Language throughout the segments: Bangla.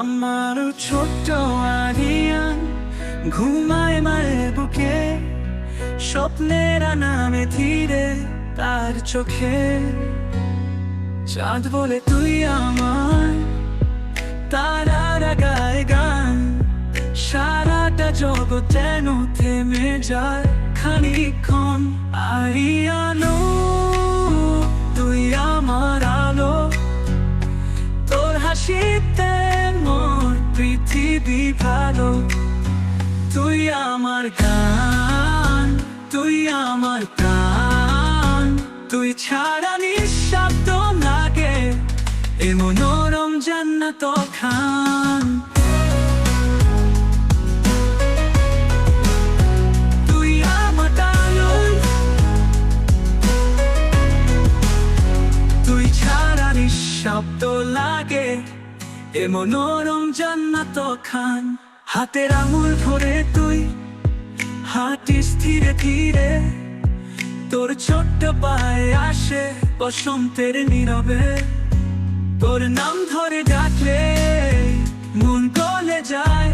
আমার ছোট্ট আরিয়ান ঘুমায় মায়ের বুকে, স্বপ্নের নামে ধীরে তার চোখে। চাঁদ বলে তুই আমার তারারা গায় গান, সারাটা জগৎ যেন থেমে যায়। খানিক্ষণ আরিয়ানো পৃথিবী ভালো। তুই আমার গান, তুই আমার প্রাণ। তুই ছাড়া নিঃশব্দ লাগে, এ মনোরম জান্নাত খান। নিঃশব্দ লাগে এ মনোরম জান্নাত খান হাতের আঙুল ভরে তুই হাঁটিস ধীরে ধীরে। তোর ছোট্ট পায়ে আসে বসন্তের নীরবে। তোর নাম ধরে ডাকলে মন গলে যায়।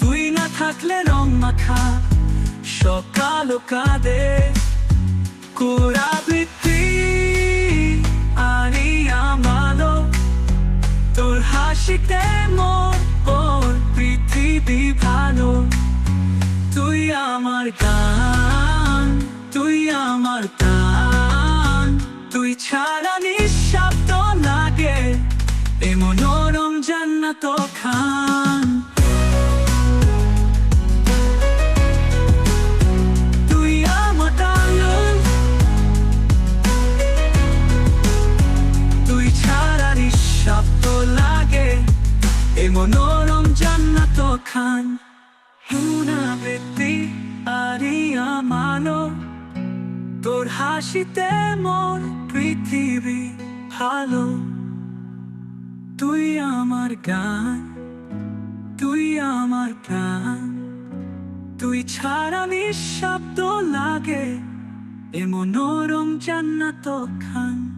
তুই না থাকলে রং মাখা সকাল কাঁদে। কোরাবৃত্তি হাসিতে মোর ওর পৃথিবী ভালো। তুই আমার গান, তুই আমার গান। তুই ছাড়া নিঃশব্দ লাগে, এমন জান্নাত খান। খান পুনরাবৃত্তি আরিয়া মানো তোর হাসিতে মোর পৃথিবী ভালো। তুই আমার গান, তুই আমার প্রাণ, তুই ছাড়া নিঃশব্দ লাগে এ মনোরম জান্নাত খান।